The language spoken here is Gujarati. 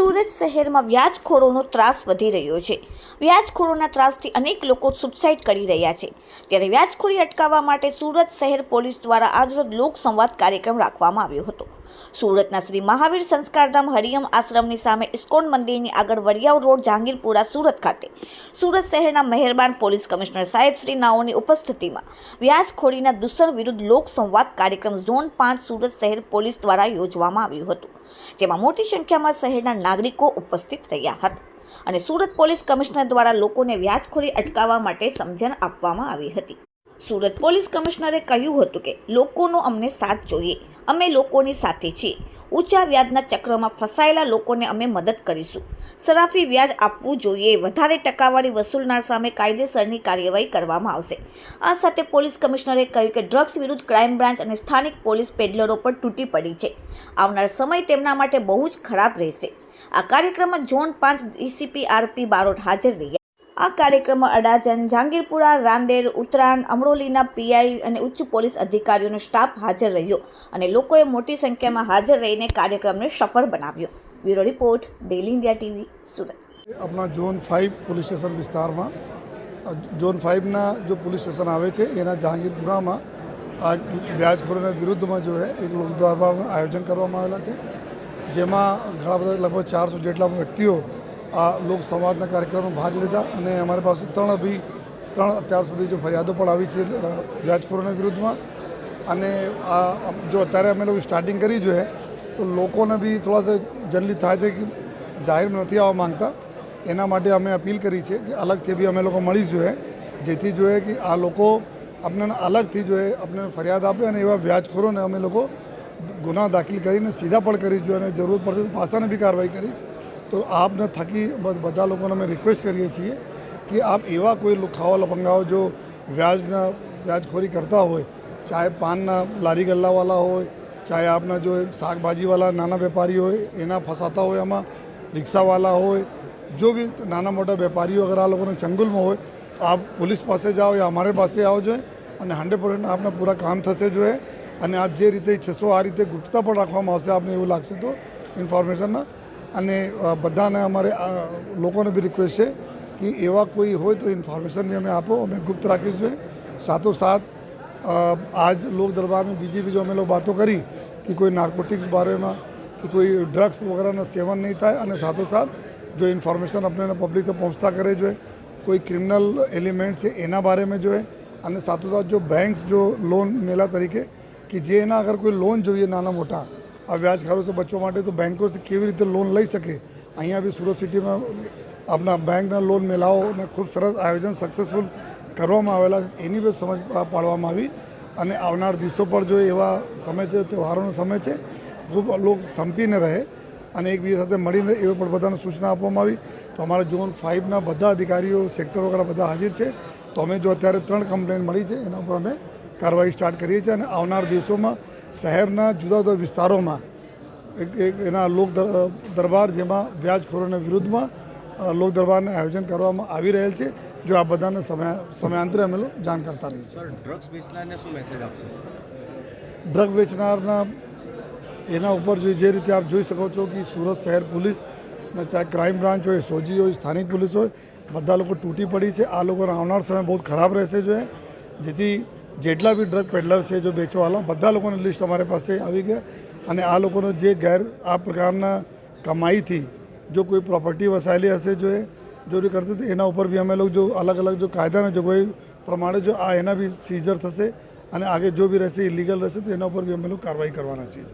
સુરત શહેરમાં વ્યાજખોરોનો ત્રાસ વધી રહ્યો છે. વ્યાજખોરોના ત્રાસથી અનેક લોકો સુસાઇડ કરી રહ્યા છે. ત્યારે વ્યાજખોરી અટકાવવા માટે સુરત શહેર પોલીસ દ્વારા આજરોજ લોક સંવાદ કાર્યક્રમ રાખવામાં આવ્યો હતો. સુરતના શ્રી મહાવીર સંસ્કારધામ હરિયમ આશ્રમની સામે ઇસ્કોન મંદિરની આગળ વરિયાવ રોડ, જહાંગીરપુરા, સુરત ખાતે. સુરત શહેરના મહેરબાન પોલીસ કમિશનર સાહેબ શ્રી નાઓની ઉપસ્થિતિમાં વ્યાજખોરીના દૂષણ વિરુદ્ધ લોક સંવાદ કાર્યક્રમ ઝોન પાંચ સુરત શહેર પોલીસ દ્વારા યોજવામાં આવ્યું હતું, જેમાં મોટી સંખ્યામાં શહેરના નાગરિકો ઉપસ્થિત રહ્યા હતા. અને સુરત પોલીસ કમિશનર દ્વારા લોકોને વ્યાજખોરી અટકાવવા માટે સમજણ આપવામાં આવી હતી. સુરત પોલીસ કમિશનરે કહ્યું હતું કે લોકોનો અમને સાથ જોઈએ. અમે લોકોની સાથે છીએ. ઊંચા વ્યાજના ચક્રમાં ફસાયેલા લોકોને અમે મદદ કરીશું. સરાફી વ્યાજ આપવું જોઈએ. વધારે ટકાવારી વસૂલનાર સામે કાયદેસરની કાર્યવાહી કરવામાં આવશે. આ સાથે પોલીસ કમિશનરે કહ્યું કે ડ્રગ્સ વિરુદ્ધ ક્રાઇમ બ્રાન્ચ અને સ્થાનિક પોલીસ પેડલરો પર તૂટી પડી છે. આવનાર સમય તેમના માટે બહુ જ ખરાબ રહેશે. આ કાર્યક્રમમાં ઝોન પાંચ ડીસીપી આરપી બારોટ હાજર રહ્યા. આ કાર્યક્રમમાં અડાજણ જહાંગીરપુરા રાંદેર, ઉત્તરાયણ, અમરોલીના પીઆઈ અને ઉચ્ચ પોલીસ અધિકારીઓનો સ્ટાફ હાજર રહ્યો અને લોકોએ મોટી સંખ્યામાં હાજર રહીને કાર્યક્રમને સફળ બનાવ્યો. Bureau report daily India TV, Surat. આપણા ઝોન ફાઇવ પોલીસ સ્ટેશન વિસ્તારમાં. ઝોન ફાઇવના જો પોલીસ સ્ટેશન આવે છે, એના જહાંગીરપુરામાં આ વ્યાજખોરોના વિરુદ્ધમાં જો હે, એક લોક દરબારનું આયોજન કરવામાં આવેલા છે. જેમાં ઘણા બધા લગભગ ચારસો જેટલા વ્યક્તિઓ આ લોક સંવાદના કાર્યક્રમમાં ભાગ લીધા અને અમારી પાસે ત્રણ અભી, ત્રણ અત્યાર સુધી જો ફરિયાદો પણ આવી છે વ્યાજખોરોના વિરુદ્ધમાં. અને આ જો અત્યારે અમે લોકો સ્ટાર્ટિંગ કરી જોઈએ તો લોકોને બી થોડા જનરલી થાય છે કે જાહેરમાં નથી આવવા માંગતા. એના માટે અમે અપીલ કરી છે કે અલગથી બી અમે લોકો મળીશું એ જેથી જોઈએ કે આ લોકો આપણને અલગથી જોઈએ આપણને ફરિયાદ આપે અને એવા વ્યાજખોરોને અમે લોકો ગુના દાખલ કરીને સીધા પણ કરીશું અને જરૂર પડશે તો પાસાને બી કાર્યવાહી કરીશ. તો આપને થકી બધા લોકોને અમે રિક્વેસ્ટ કરીએ છીએ કે આપ એવા કોઈ ખાવા લપંગાઓ જો વ્યાજના, વ્યાજખોરી કરતા હોય, ચાહે પાનના લારી ગલ્લાવાળા હોય, ચાહે આપના જો શાકભાજીવાળા નાના વેપારી હોય, એના ફસાતા હોય, આમાં રિક્ષાવાળા હોય, જો બી નાના મોટા વેપારીઓ અગર આ લોકોને ચંગુલમાં હોય, આપ પોલીસ પાસે જાઓ યા અમારે પાસે આવો જોઈએ અને હંડ્રેડ પર્સન્ટ આપના પૂરા કામ થશે જોઈએ અને આપ જે રીતે ઈચ્છશો આ રીતે ગુપ્તતા પણ રાખવામાં આવશે, આપને એવું લાગશે તો ઇન્ફોર્મેશનના અને બધાને અમારે લોકોને બી રિક્વેસ્ટ છે કે એવા કોઈ હોય તો ઇન્ફોર્મેશન બી અમે આપો, અમે ગુપ્ત રાખીશું સાથોસાથ આજ લોક દરબારમાં બીજી બીજી અમે લોકો વાતો કરી કે કોઈ નાર્કોટિક્સ બારેમાં, કે કોઈ ડ્રગ્સ વગેરેનું સેવન નહીં થાય અને સાથોસાથ, જો ઇન્ફોર્મેશન આપણે પબ્લિક તો પહોંચતા કરે જોઈએ, કોઈ ક્રિમિનલ એલિમેન્ટ છે એના બારેમાં જોઈએ. અને સાથોસાથ, જો બેંક્સ જો લોન મેલા તરીકે, કે જે એના અગર કોઈ લોન જોઈએ નાના મોટા આ વ્યાજ વ્યાજખોરોથી બચવા માટે તો બેંકો કેવી રીતે લોન લઈ શકે? અહીંયા બી સુરત સિટીમાં આપણા બેંકના લોન મેળાઓને ખૂબ સરસ આયોજન સક્સેસફુલ કરવામાં આવેલા છે. એની બી સમજ પાડવામાં આવી. અને આવનાર દિવસો પર જો એવા સમય છે, તહેવારોનો સમય છે, ખૂબ લોકો સંપીને રહે અને એકબીજા સાથે મળીને એવી પણ બધાને સૂચના આપવામાં આવી. તો અમારા ઝોન ફાઇવના બધા અધિકારીઓ સેક્ટર વગેરે બધા હાજર છે. તો અમે જો અત્યારે ત્રણ કમ્પ્લેન મળી છે, એના ઉપર અમે કાર્યવાહી સ્ટાર્ટ કરીએ છીએ અને આવનાર દિવસોમાં શહેરના જુદા જુદા વિસ્તારોમાં એક એક એના લોક દરબાર જેમાં વ્યાજખોરોના વિરુદ્ધમાં લોક દરબારનું આયોજન કરવામાં આવી રહેલ છે જો આ બધાને સમય સમયાંતરે અમે લોકો જાણ કરતા રહીએ છીએ. ડ્રગ્સ વેચનારને શું મેસેજ આપશો? ડ્રગ વેચનારના એના ઉપર જો જે રીતે આપ જોઈ શકો છો કે સુરત શહેર પોલીસ ને ચાહે ક્રાઇમ બ્રાન્ચ હોય સોજી હોય સ્થાનિક પોલીસ હોય બધા લોકો તૂટી પડી છે. આ લોકોનો આવનાર સમય બહુ ખરાબ રહેશે જોઈએ જેથી જેટલા બી ડ્રગ પેડલર છે જો વેચવાવાળા બધા લોકોની લિસ્ટ અમારી પાસે આવી ગયા અને આ લોકોનો જે ગેર, આ પ્રકારના કમાઈથી જો કોઈ પ્રોપર્ટી વસાયેલી હશે, જો એ ચોરી કરતી હતી એના ઉપર બી અમે લોકો જો અલગ અલગ જો કાયદાના જોગવાઈ પ્રમાણે જો આ એના બી સીઝર થશે અને આગે જો બી રહેશે ઇલીગલ રહેશે, તો એના ઉપર બી અમે લોકો કાર્યવાહી કરવાના છીએ.